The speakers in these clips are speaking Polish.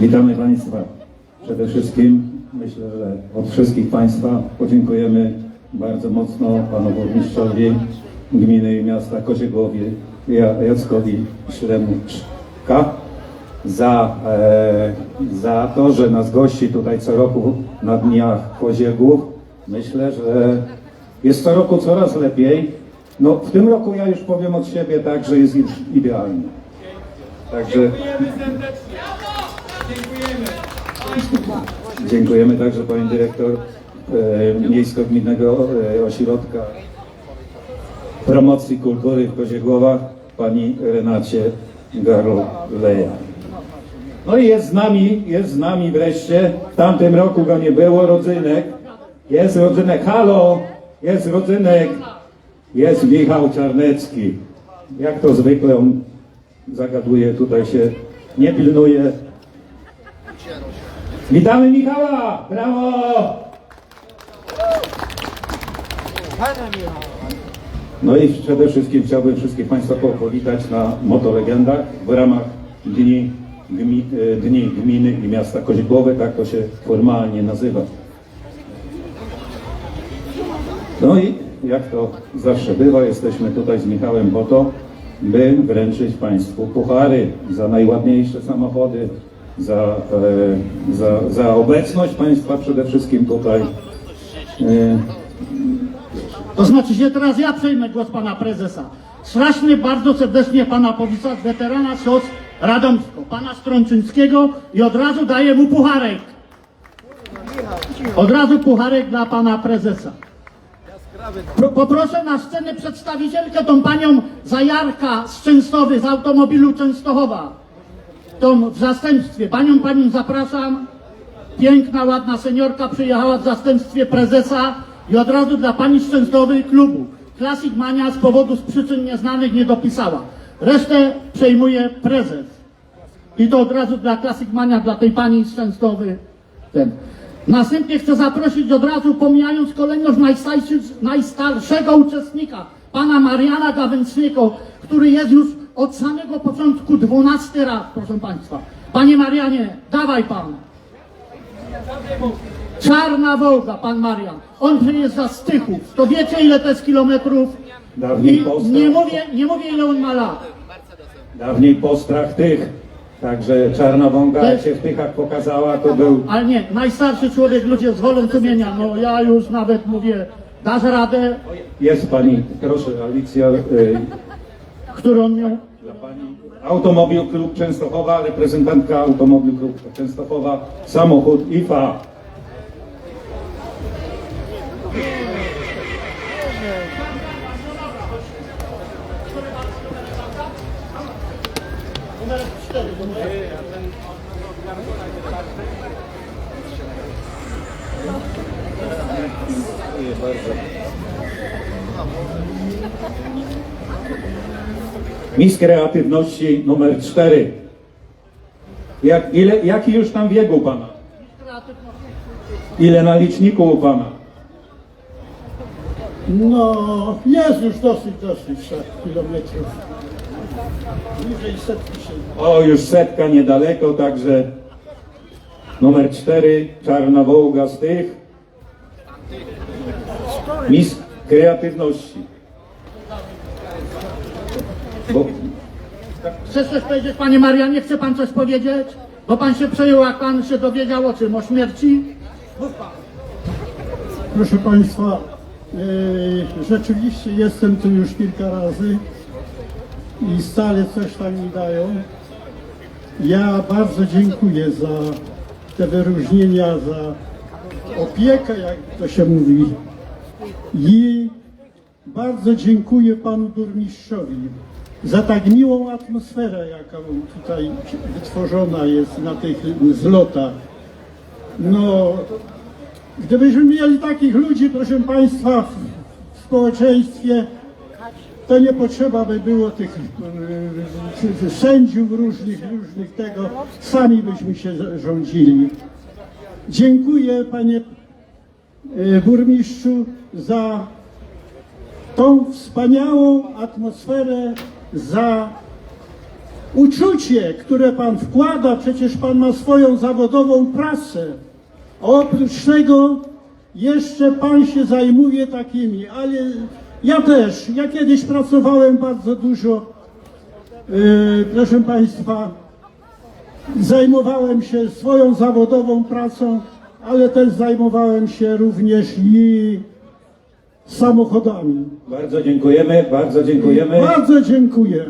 Witamy Państwa. Przede wszystkim myślę, że od wszystkich Państwa podziękujemy bardzo mocno Panu Burmistrzowi Gminy i Miasta Koziegłowie Ja- Jackowi Śremczka za, e, za to, że nas gości tutaj co roku na Dniach Koziegłów. Myślę, że jest co roku coraz lepiej. No, w tym roku ja już powiem od siebie tak, że jest już idealnie. Także Dziękujemy serdecznie. Dziękujemy. Dziękujemy także Pani Dyrektor e, Miejsko-Gminnego e, Ośrodka Promocji Kultury w Koziegłowach, Pani Renacie Garleja. No i jest z nami, jest z nami wreszcie, w tamtym roku go nie było, Rodzynek. Jest Rodzynek, halo, jest Rodzynek, jest Michał Czarnecki. Jak to zwykle on zagaduje, tutaj się nie pilnuje. Witamy Michała! Brawo! No i przede wszystkim chciałbym wszystkich Państwa po- powitać na Motolegendach w ramach Dni, gmi, e, Dni Gminy i Miasta Kozigłowe, tak to się formalnie nazywa. No i jak to zawsze bywa, jesteśmy tutaj z Michałem po to, by wręczyć Państwu puchary za najładniejsze samochody, za, e, za, za obecność Państwa przede wszystkim tutaj. E, To znaczy się teraz ja przejmę głos pana prezesa. Strasznie bardzo serdecznie pana powitać weterana SOS Radomsko, pana Strączyńskiego i od razu daję mu pucharek. Od razu pucharek dla pana prezesa. Pro, poproszę na scenę przedstawicielkę, tą panią Zajarka z Częstowy, z automobilu Częstochowa. Tą w zastępstwie. Panią, panią zapraszam. Piękna, ładna seniorka przyjechała w zastępstwie prezesa i od razu dla pani z Częstowy klubu. Classic Mania z powodu z przyczyn nieznanych nie dopisała. Resztę przejmuje prezes. I to od razu dla Classic Mania, dla tej pani z Częstowy. Ten. Następnie chcę zaprosić od razu, pomijając kolejność najstarszego uczestnika, pana Mariana Gawęckiego, który jest już od samego początku 12 raz, proszę państwa. Panie Marianie, dawaj pan. Czarna Wołga, pan Marian. On przyjeżdża z Tychów. To wiecie ile to jest kilometrów? Dawniej I Polska. nie mówię, nie mówię ile on ma lat. Dawniej postrach tych, także Czarna Wąga jak się w Tychach pokazała, to był Ale nie, najstarszy człowiek, ludzie z wolą sumienia. No ja już nawet mówię, dasz radę, Jest pani, proszę Alicja, y, który on miał. dla pani Automobil Klub Częstochowa, reprezentantka Automobil Klub Częstochowa, samochód IFA. Dziękuję Kreatywności numer 4. Jak, ile, jaki już tam wiek u Pana? Ile na liczniku u Pana? No, jest już dosyć, dosyć tak, kilometrów. Bliżej setki się. O, już setka niedaleko, także numer 4, Czarna Wołga z tych. Miss Kreatywności. Bo, Chcesz coś powiedzieć, panie Marianie? Chce pan coś powiedzieć? Bo pan się przejął, jak pan się dowiedział o czym? O śmierci? Proszę Państwa, e, rzeczywiście jestem tu już kilka razy i stale coś tam mi dają. Ja bardzo dziękuję za te wyróżnienia, za opiekę, jak to się mówi. I bardzo dziękuję Panu Burmistrzowi za tak miłą atmosferę, jaka tutaj wytworzona jest na tych zlotach. No, Gdybyśmy mieli takich ludzi, proszę Państwa, w, społeczeństwie, to nie potrzeba by było tych e, sędziów różnych, różnych tego, sami byśmy się rządzili. Dziękuję Panie e, Burmistrzu za tą wspaniałą atmosferę, za uczucie, które pan wkłada, przecież pan ma swoją zawodową pracę. Oprócz tego jeszcze pan się zajmuje takimi, ale ja też, ja kiedyś pracowałem bardzo dużo, yy, proszę państwa, zajmowałem się swoją zawodową pracą, ale też zajmowałem się również i samochodami. Bardzo dziękujemy, bardzo dziękujemy. Bardzo dziękuję.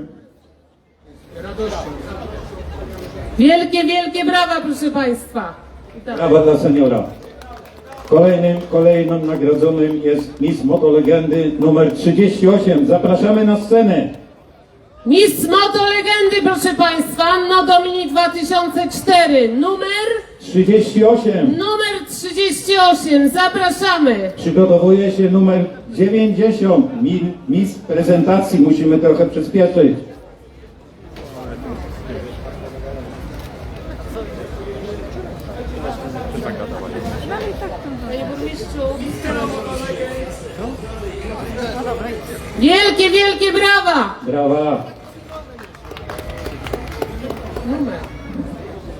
Wielkie, wielkie brawa, proszę Państwa. Witamy. Brawa dla seniora. Kolejnym, kolejnym nagrodzonym jest Miss Moto Legendy numer 38. Zapraszamy na scenę. Miss Moto Legendy, proszę Państwa, Anno Domini 2004, numer, 38. numer 38, zapraszamy. Przygotowuje się numer 90. Mi- Miss prezentacji. Musimy trochę przyspieszyć. Wielkie, wielkie brawa. Brawa.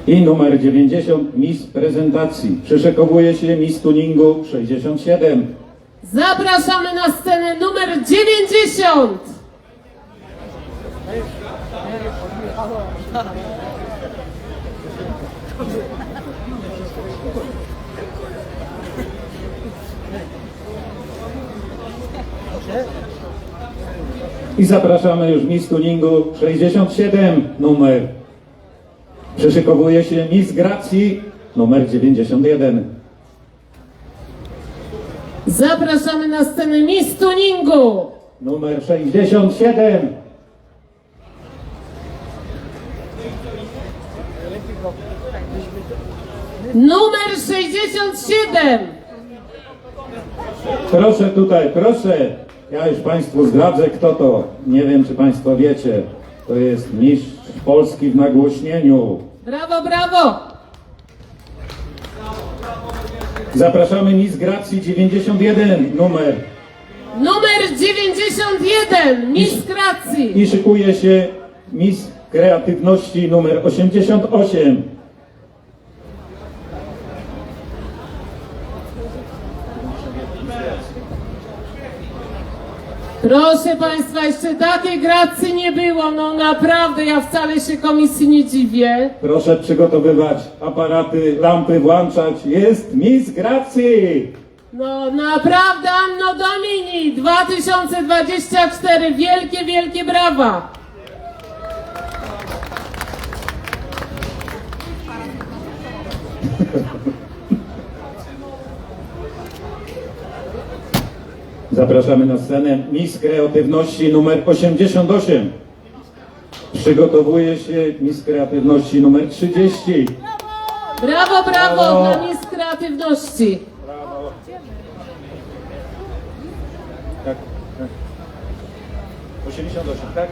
I numer 90. Miss prezentacji. Przyszykowuje się Miss Tuningu 67. Zapraszamy na scenę numer 90. I zapraszamy już Miss Tuningu 67 numer. Przyszykowuje się Miss Gracji numer 91. Zapraszamy na scenę Miss Tuningu. Numer 67. Numer 67. Proszę tutaj, proszę. Ja już Państwu zdradzę kto to. Nie wiem czy Państwo wiecie. To jest mistrz Polski w nagłośnieniu. Brawo, brawo. Zapraszamy Miss Gracji 91 numer. Numer 91. Miss Gracji. I szykuje się Miss Kreatywności numer 88. Proszę Państwa, jeszcze takiej gracji nie było. No naprawdę, ja wcale się komisji nie dziwię. Proszę przygotowywać aparaty, lampy włączać. Jest Miss Gracji! No naprawdę, Anno Domini 2024. Wielkie, wielkie brawa. Zapraszamy na scenę Miss Kreatywności numer 88. Przygotowuje się Miss Kreatywności numer 30. Brawo, brawo Brawo. dla Miss Kreatywności. Tak, 88, tak?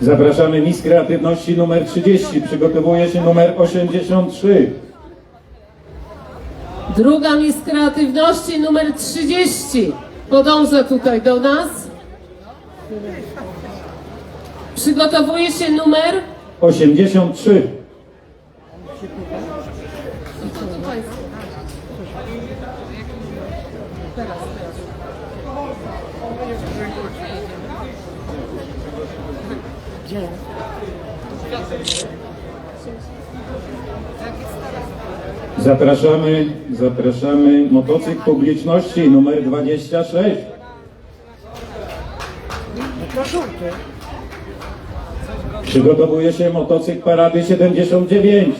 Zapraszamy Miss Kreatywności numer 30. Przygotowuje się numer 83. Druga Miss Kreatywności numer 30. Podąża tutaj do nas. Przygotowuje się numer 83. Zapraszamy, zapraszamy motocykl publiczności numer 26. Przygotowuje się motocykl parady 79.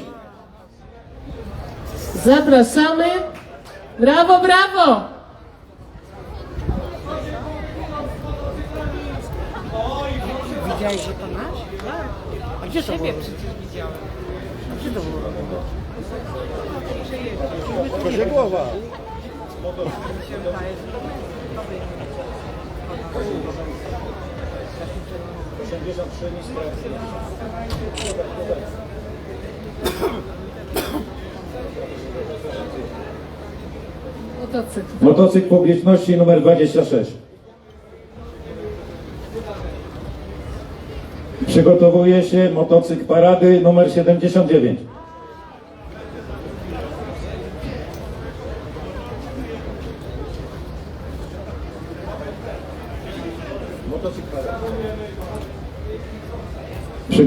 Zapraszamy. Brawo, brawo! Widziałeś, że to nasz? Tak. A gdzie to było? gdzie to było? Proszę głowa. Motocykl publiczności numer 26. Przygotowuje się motocykl parady numer 79.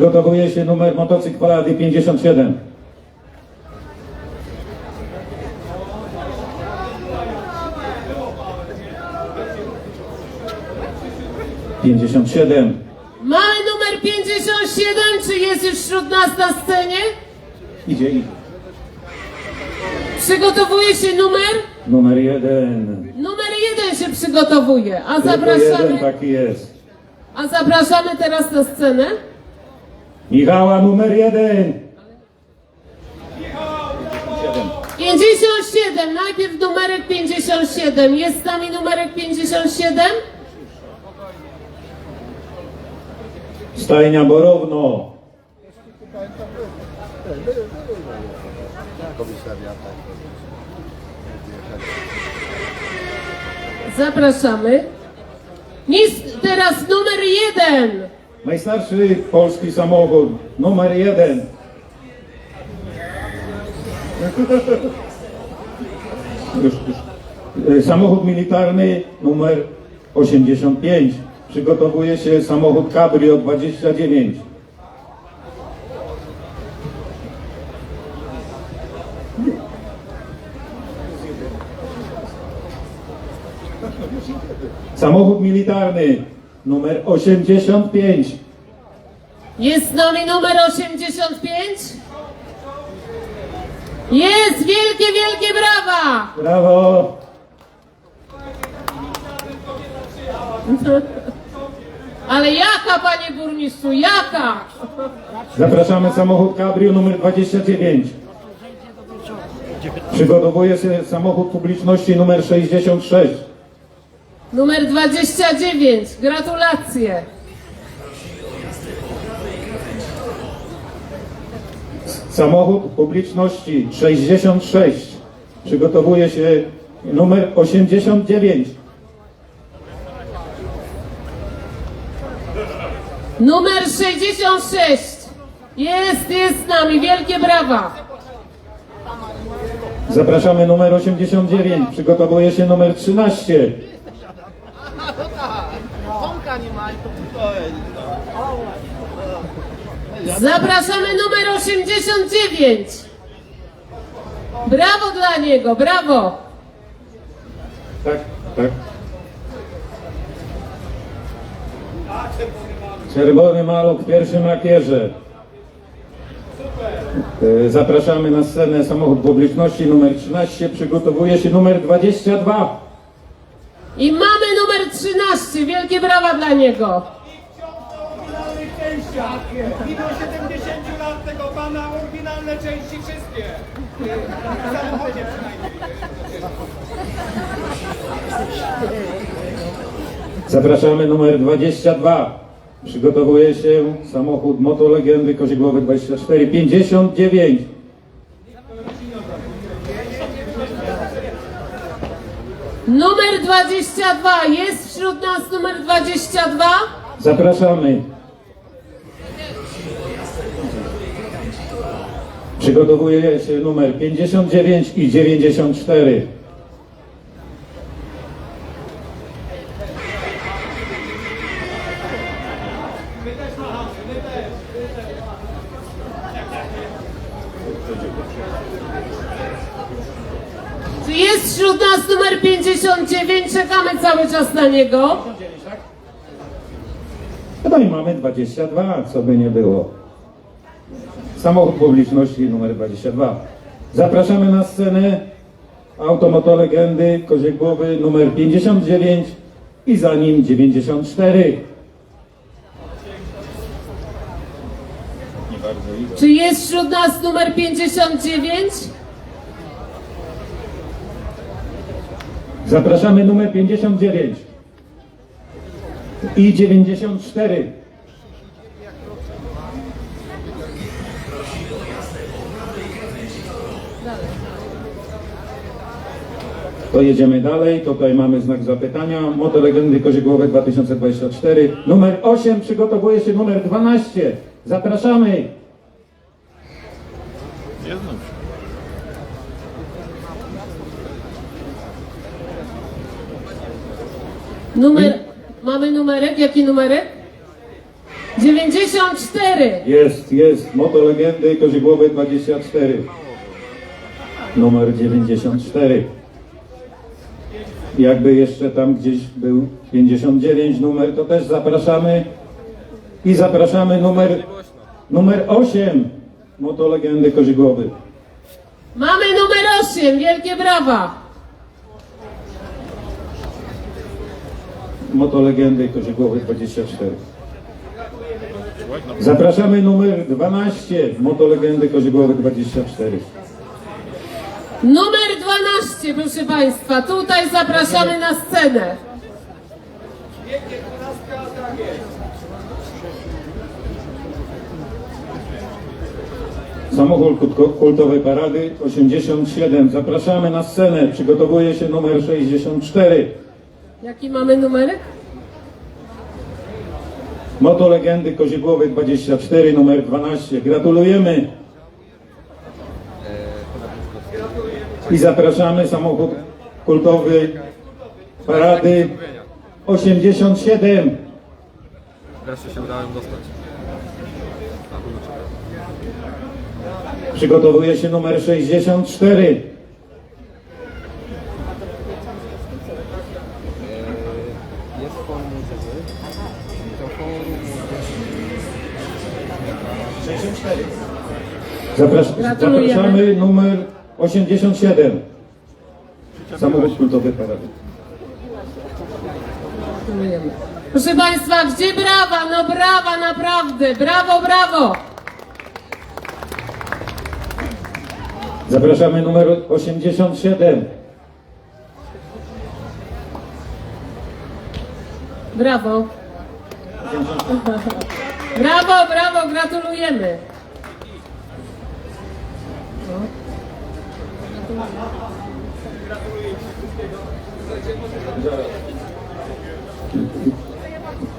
Przygotowuje się numer motocykl parady 57. Pięćdziesiąt siedem. Mamy numer 57, czy jest już wśród nas na scenie? Idzie, idzie. Przygotowuje się numer? Numer jeden. Numer jeden się przygotowuje, a Tylko zapraszamy, jeden taki jest. a zapraszamy teraz na scenę. Michała numer jeden. 57, najpierw numerek 57. Jest z nami numerek 57? Stajnia Borowno. Zapraszamy. Teraz numer jeden. Najstarszy polski samochód. Numer jeden. Już, już. Samochód militarny numer 85. Przygotowuje się samochód Cabrio 29. Samochód militarny numer 85. Jest z nami numer 85? Jest! Wielkie, wielkie brawa! Brawo! Ale jaka, panie burmistrzu, jaka? Zapraszamy samochód Cabrio numer 29. Przygotowuje się samochód publiczności numer 66. Numer 29. Gratulacje. Samochód publiczności 66. Przygotowuje się numer 89. Numer 66. Jest, jest z nami. Wielkie brawa. Zapraszamy numer 89. Przygotowuje się numer 13. Zapraszamy numer 89. Brawo dla niego, brawo. Tak, tak. Czerwony maluch w pierwszym lakierze. E, Zapraszamy na scenę samochód publiczności numer 13. Przygotowuje się numer 22. I mamy numer 13. Wielkie brawa dla niego. Częściach. Mimo 70 lat tego pana, oryginalne części wszystkie. W samochodzie przynajmniej. Zapraszamy numer 22. Przygotowuje się samochód motolegendy Koziegłowy 2459. Numer 22. Jest wśród nas numer 22? Zapraszamy. Przygotowuje się numer 59 i 94. Czy jest wśród nas numer 59? Czekamy cały czas na niego. No i mamy 22, co by nie było. Samochód publiczności numer 22. Zapraszamy na scenę automoto legendy Koziegłowy numer 59 i za nim 94. Czy jest wśród nas numer 59? Zapraszamy numer 59 i 94. To jedziemy dalej. Tutaj mamy znak zapytania. Moto Legendy Kozigłowe 2024. Numer 8 przygotowuje się numer 12. Zapraszamy. Numer, mamy numerek? Jaki numerek? 94. Jest, jest. Moto Legendy Kozigłowe 24. Numer 94. Jakby jeszcze tam gdzieś był 59 numer, to też zapraszamy. I zapraszamy numer, numer 8. Moto Legendy Kozigłowy. Mamy numer 8. Wielkie brawa. Moto Legendy Kozigłowy 24. Zapraszamy numer 12. Moto Legendy Kozigłowy 24. Numer 12, proszę Państwa. Tutaj zapraszamy na scenę. Pięknie, 12, jest. Samochód kultowej parady 87. Zapraszamy na scenę. Przygotowuje się numer 64. Jaki mamy numerek? Moto Legendy Kozigłowy 24, numer 12. Gratulujemy. I zapraszamy samochód kultowy parady 87. Wreszcie się udało ją dostać. Przygotowuje się numer 64. Jest form muzycy. Mikrofon. Zaprasz- Gratulujemy. zapraszamy numer 87. Samochód kultowy parady. Proszę Państwa, gdzie brawa? No brawa, naprawdę. Brawo, brawo. Zapraszamy numer 87. Brawo. Brawo, brawo, gratulujemy.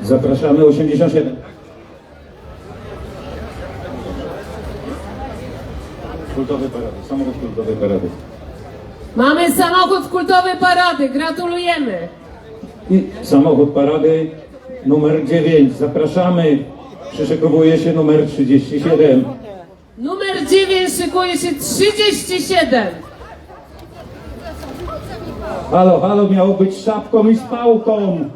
Zapraszamy 87. Kultowy parady, samochód kultowy parady. Mamy samochód kultowy parady. Gratulujemy. I samochód parady numer 9. Zapraszamy. Przyszykowuje się numer 37. Numer 9 szykuje się 37. Halo, halo, miało być szapką i z pałką.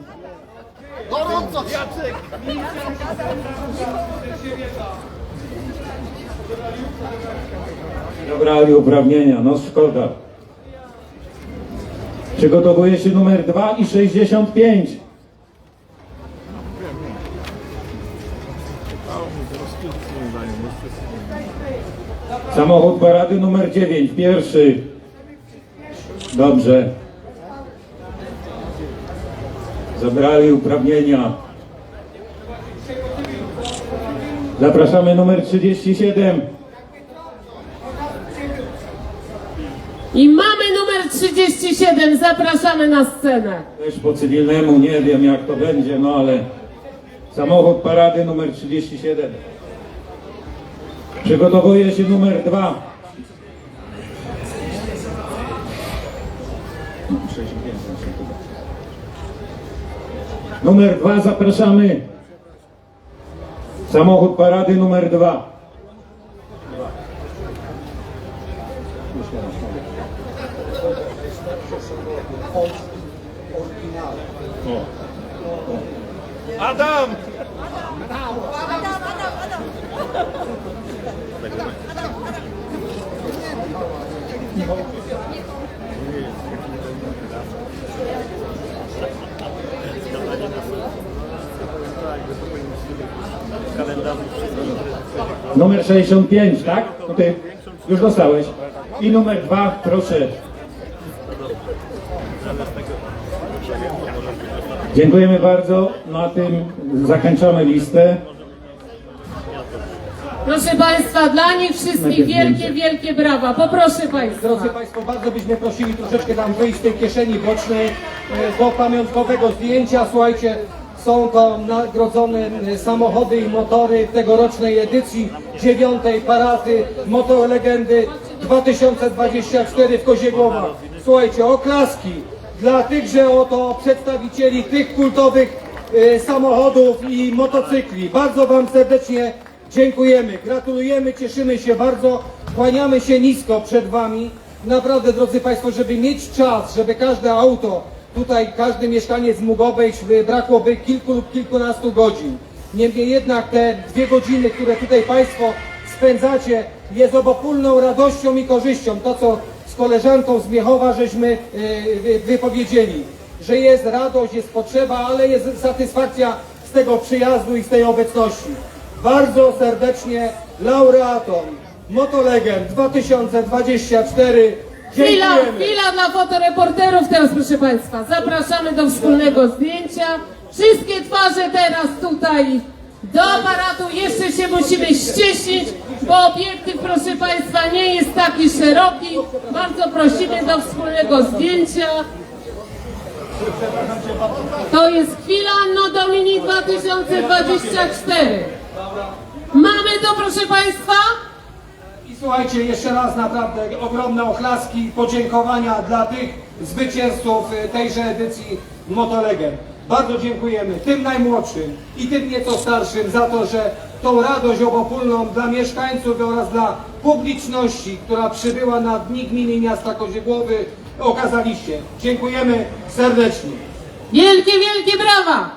Dobrali uprawnienia, no szkoda. Przygotowuje się numer 2 i 65. Samochód parady numer 9, pierwszy. Dobrze. Zabrali uprawnienia. Zapraszamy numer 37. I mamy numer 37. Zapraszamy na scenę. Też po cywilnemu nie wiem jak to będzie, no ale samochód parady numer 37. Przygotowuje się numer 2. Numer 2 zapraszamy. Samochód parady numer 2. Adam! Numer 65, tak? To ty już dostałeś. I numer 2, proszę. Dziękujemy bardzo. Na tym zakończamy listę. Proszę Państwa, dla nich wszystkich wielkie, wielkie brawa. Poproszę Państwa. Drodzy Państwo, bardzo byśmy prosili troszeczkę nam wyjść z tej kieszeni bocznej e, do pamiątkowego zdjęcia. Słuchajcie, są to nagrodzone samochody i motory tegorocznej edycji dziewiątej parady Motor Legendy 2024 w Koziegłowach. Słuchajcie, oklaski dla tychże oto przedstawicieli tych kultowych e, samochodów i motocykli. Bardzo Wam serdecznie dziękujemy, gratulujemy, cieszymy się bardzo, kłaniamy się nisko przed Wami. Naprawdę, drodzy Państwo, żeby mieć czas, żeby każde auto, tutaj każdy mieszkaniec mógł obejść, by brakłoby kilku lub kilkunastu godzin. Niemniej jednak te dwie godziny, które tutaj Państwo spędzacie, jest obopólną radością i korzyścią. To, co z koleżanką z Miechowa żeśmy e, wy- wypowiedzieli, że jest radość, jest potrzeba, ale jest satysfakcja z tego przyjazdu i z tej obecności. Bardzo serdecznie laureatom Motolegend 2024 Chwila, chwila dla fotoreporterów teraz, proszę Państwa. Zapraszamy do wspólnego zdjęcia. Wszystkie twarze teraz tutaj do aparatu. Jeszcze się musimy ścieśnić, bo obiektyw, proszę Państwa, nie jest taki szeroki. Bardzo prosimy do wspólnego zdjęcia. To jest chwila Anno Domini 2024. Mamy to, proszę Państwa? Słuchajcie, jeszcze raz naprawdę ogromne oklaski i podziękowania dla tych zwycięzców y, tejże edycji Motolegend. Bardzo dziękujemy tym najmłodszym i tym nieco starszym za to, że tą radość obopólną dla mieszkańców oraz dla publiczności, która przybyła na Dni Gminy Miasta Koziegłowy, okazaliście. Dziękujemy serdecznie. Wielkie, wielkie brawa!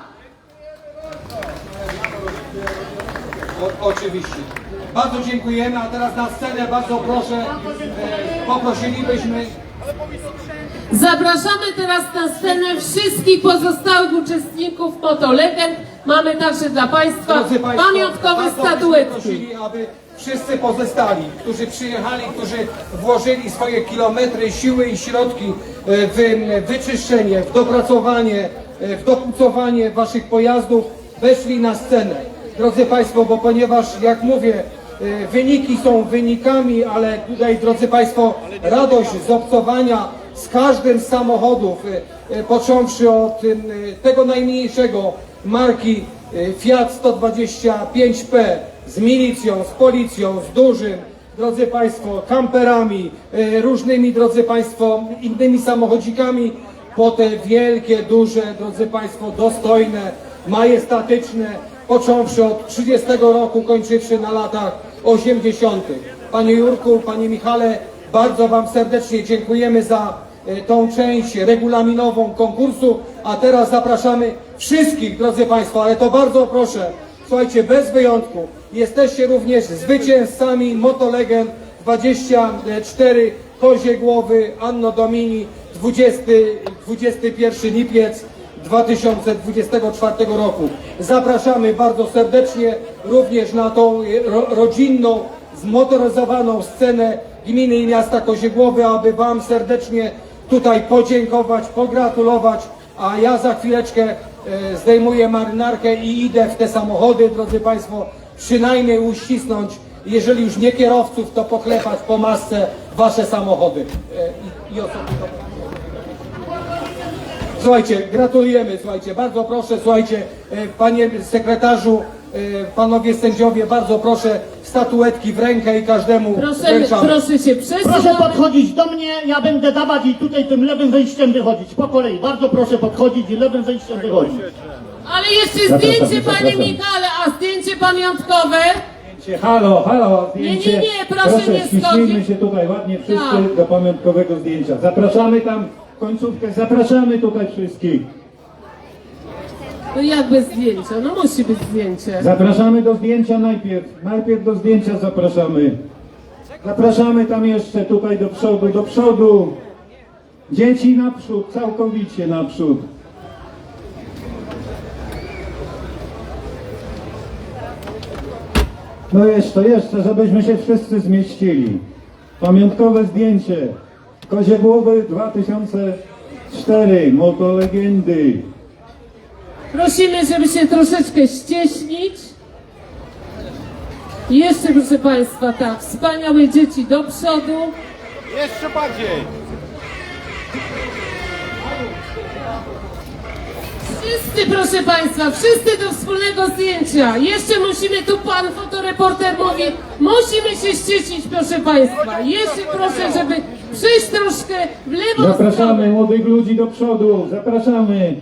O, oczywiście. Bardzo dziękujemy, a teraz na scenę bardzo proszę, e, poprosilibyśmy Zapraszamy teraz na scenę wszystkich pozostałych uczestników Motolegend. Mamy także dla Państwa Drodzy Państwo, pamiątkowe statuetki. prosili, aby wszyscy pozostali, którzy przyjechali, którzy włożyli swoje kilometry, siły i środki e, w wyczyszczenie, w dopracowanie, e, w dopucowanie waszych pojazdów, weszli na scenę. Drodzy Państwo, bo ponieważ, jak mówię, e, wyniki są wynikami, ale tutaj, drodzy Państwo, radość z obcowania z każdym z samochodów, e, e, począwszy od tego najmniejszego marki Fiat 125P z milicją, z policją, z dużym, drodzy Państwo, kamperami, różnymi, drodzy Państwo, innymi samochodzikami, po te wielkie, duże, drodzy Państwo, dostojne, majestatyczne, począwszy od 30 roku, kończywszy na latach 80. Panie Jurku, Panie Michale, bardzo Wam serdecznie dziękujemy za e, tą część regulaminową konkursu, a teraz zapraszamy wszystkich, drodzy Państwo, ale to bardzo proszę, słuchajcie, bez wyjątku, jesteście również zwycięzcami Motolegend 24 Kozie Głowy Anno Domini 20, 21 lipiec 2024 roku. Zapraszamy bardzo serdecznie również na tą e, ro, rodzinną, zmotoryzowaną scenę gminy i miasta Koziegłowy, aby Wam serdecznie tutaj podziękować, pogratulować, a ja za chwileczkę e, zdejmuję marynarkę i idę w te samochody, drodzy Państwo, przynajmniej uścisnąć, jeżeli już nie kierowców, to poklepać po masce Wasze samochody e, i. Słuchajcie, gratulujemy, słuchajcie, bardzo proszę, słuchajcie, e, panie sekretarzu, e, panowie sędziowie, bardzo proszę, statuetki w rękę i każdemu Proszę, wręczamy. proszę się przesunąć. Proszę podchodzić do mnie, ja będę dawać i tutaj tym lewym wejściem wychodzić. Po kolei, bardzo proszę podchodzić i lewym wejściem wychodzić. Ale jeszcze zdjęcie, Panie. Michale, a zdjęcie pamiątkowe? Halo, halo, zdjęcie. Nie, nie, nie, proszę nie ściśnijmy schodzić. się tutaj ładnie wszyscy Tak. do pamiątkowego zdjęcia. Zapraszamy tam końcówkę, zapraszamy tutaj wszystkich. No jak bez zdjęcia? No musi być zdjęcie. Zapraszamy do zdjęcia najpierw. Najpierw do zdjęcia zapraszamy. Zapraszamy tam jeszcze tutaj do przodu, do przodu. Dzieci naprzód, całkowicie naprzód. No jeszcze, jeszcze, żebyśmy się wszyscy zmieścili. Pamiątkowe zdjęcie. Kozie Głowy 2004, Moto Legendy. Prosimy, żeby się troszeczkę ścieśnić. Jeszcze proszę Państwa, tak, wspaniałe dzieci do przodu. Jeszcze bardziej! Wszyscy, proszę Państwa, wszyscy do wspólnego zdjęcia. Jeszcze musimy, tu Pan fotoreporter mówi, musimy się ściecić, proszę Państwa. Jeszcze proszę, żeby przejść troszkę w lewą Zapraszamy młodych ludzi do przodu, zapraszamy.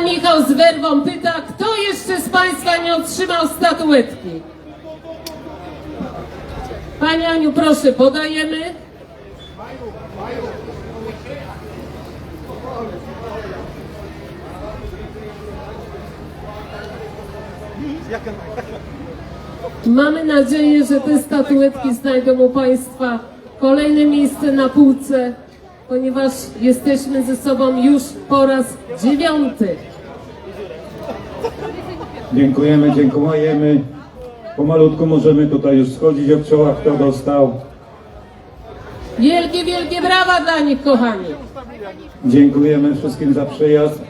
Pan Michał z werwą pyta, kto jeszcze z Państwa nie otrzymał statuetki? Pani Aniu, proszę, podajemy. Mamy nadzieję, że te statuetki znajdą u Państwa kolejne miejsce na półce, ponieważ jesteśmy ze sobą już po raz dziewiąty. Dziękujemy, dziękujemy. Pomalutku możemy tutaj już schodzić od czoła, kto dostał. Wielkie, wielkie brawa dla nich, kochani. Dziękujemy wszystkim za przyjazd.